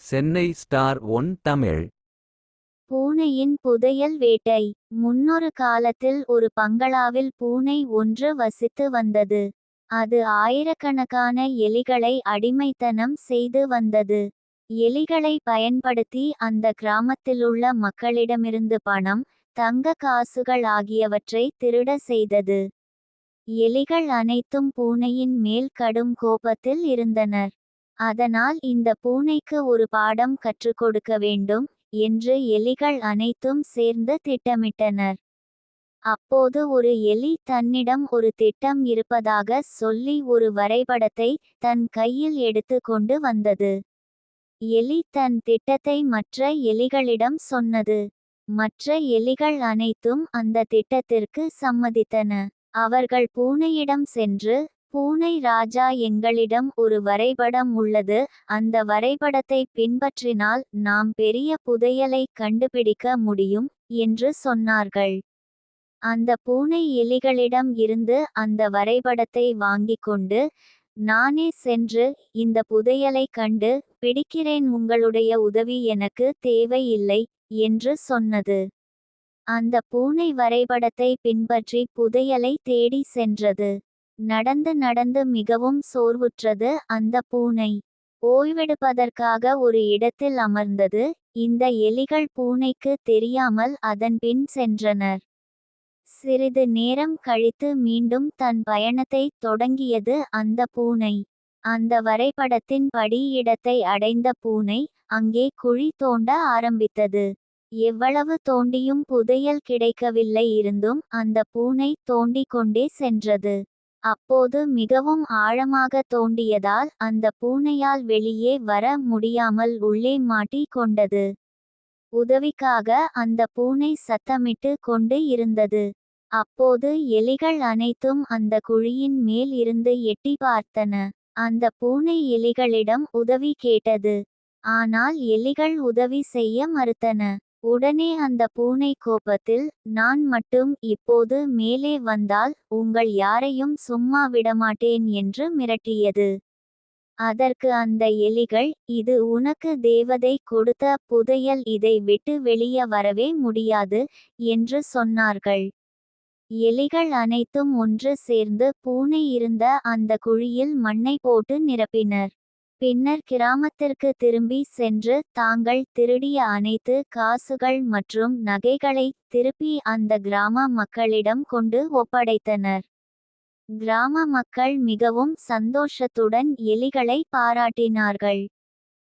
Chennai star one Tamil. பூனையின் புதையல் வேட்டை. முன்னொரு காலத்தில் ஒரு பங்களாவில் பூனை ஒன்று வசித்து வந்தது. அது ஆயிரக்கணக்கான எலிகளை அடிமைத்தனம் செய்து வந்தது. எலிகளை பயன்படுத்தி அந்த கிராமத்திலுள்ள மக்களிடமிருந்து பணம் தங்க காசுகள் ஆகியவற்றை திருட செய்தது. எலிகள் அனைத்தும் பூனையின் மேல் கடும் கோபத்தில் இருந்தனர். அதனால் இந்த பூனைக்கு ஒரு பாடம் கற்றுக் கொடுக்க வேண்டும் என்று எலிகள் அனைத்தும் சேர்ந்து திட்டமிட்டனர். அப்போது ஒரு எலி தன்னிடம் ஒரு திட்டம் இருப்பதாக சொல்லி ஒரு வரைபடத்தை தன் கையில் எடுத்து கொண்டு வந்தது. எலி தன் திட்டத்தை மற்ற எலிகளிடம் சொன்னது. மற்ற எலிகள் அனைத்தும் அந்த திட்டத்திற்கு சம்மதித்தன. அவர்கள் பூனையிடம் சென்று பூனை ராஜா எங்களிடம் ஒரு வரைபடம் உள்ளது. அந்த வரைபடத்தை பின்பற்றினால் நாம் பெரிய புதையலை கண்டுபிடிக்க முடியும் என்று சொன்னார்கள். அந்த பூனை எலிகளிடம் இருந்து அந்த வரைபடத்தை வாங்கிக் கொண்டு நானே சென்று இந்த புதையலை கண்டு பிடிக்கிறேன் உங்களுடைய உதவி எனக்கு தேவையில்லை என்று சொன்னது. அந்த பூனை வரைபடத்தை பின்பற்றி புதையலை தேடி சென்றது. நடந்து நடந்து மிகவும் சோர்வுற்றது அந்த பூனை. ஓய்வெடுப்பதற்காக ஒரு இடத்தில் அமர்ந்தது. இந்த எலிகள் பூனைக்கு தெரியாமல் அதன் பின் சென்றனர். சிறிது நேரம் கழித்து மீண்டும் தன் பயணத்தை தொடங்கியது அந்த பூனை. அந்த வரைபடத்தின் படி இடத்தை அடைந்த பூனை அங்கே குழி தோண்ட ஆரம்பித்தது. எவ்வளவு தோண்டியும் புதையல் கிடைக்கவில்லை இருந்தும் அந்த பூனை தோண்டிக் கொண்டே சென்றது. அப்போது மிகவும் ஆழமாக தோண்டியதால் அந்த பூனையால் வெளியே வர முடியாமல் உள்ளே மாட்டிக் கொண்டது. உதவிக்காக அந்த பூனை சத்தமிட்டு கொண்டு இருந்தது. அப்போது எலிகள் அனைத்தும் அந்த குழியின் மேல் இருந்து எட்டி பார்த்தன. அந்த பூனை எலிகளிடம் உதவி கேட்டது. ஆனால் எலிகள் உதவி செய்ய மறுத்தன. உடனே அந்த பூனை கோபத்தில் நான் மட்டும் இப்போது மேலே வந்தால் உங்கள் யாரையும் சும்மா விடமாட்டேன் என்று மிரட்டியது. அதற்கு அந்த எலிகள் இது உனக்கு தேவதை கொடுத்த புதையல் இதை விட்டு வெளியே வரவே முடியாது என்று சொன்னார்கள். எலிகள் அனைத்தும் ஒன்று சேர்ந்து பூனை இருந்த அந்த குழியில் மண்ணை போட்டு நிரப்பினர். பின்னர் கிராமத்திற்கு திரும்பி சென்று தாங்கள் திருடிய அனைத்து காசுகள் மற்றும் நகைகளை திருப்பி அந்த கிராம மக்களிடம் கொண்டு ஒப்படைத்தனர். கிராம மக்கள் மிகவும் சந்தோஷத்துடன் எலிகளை பாராட்டினார்கள்.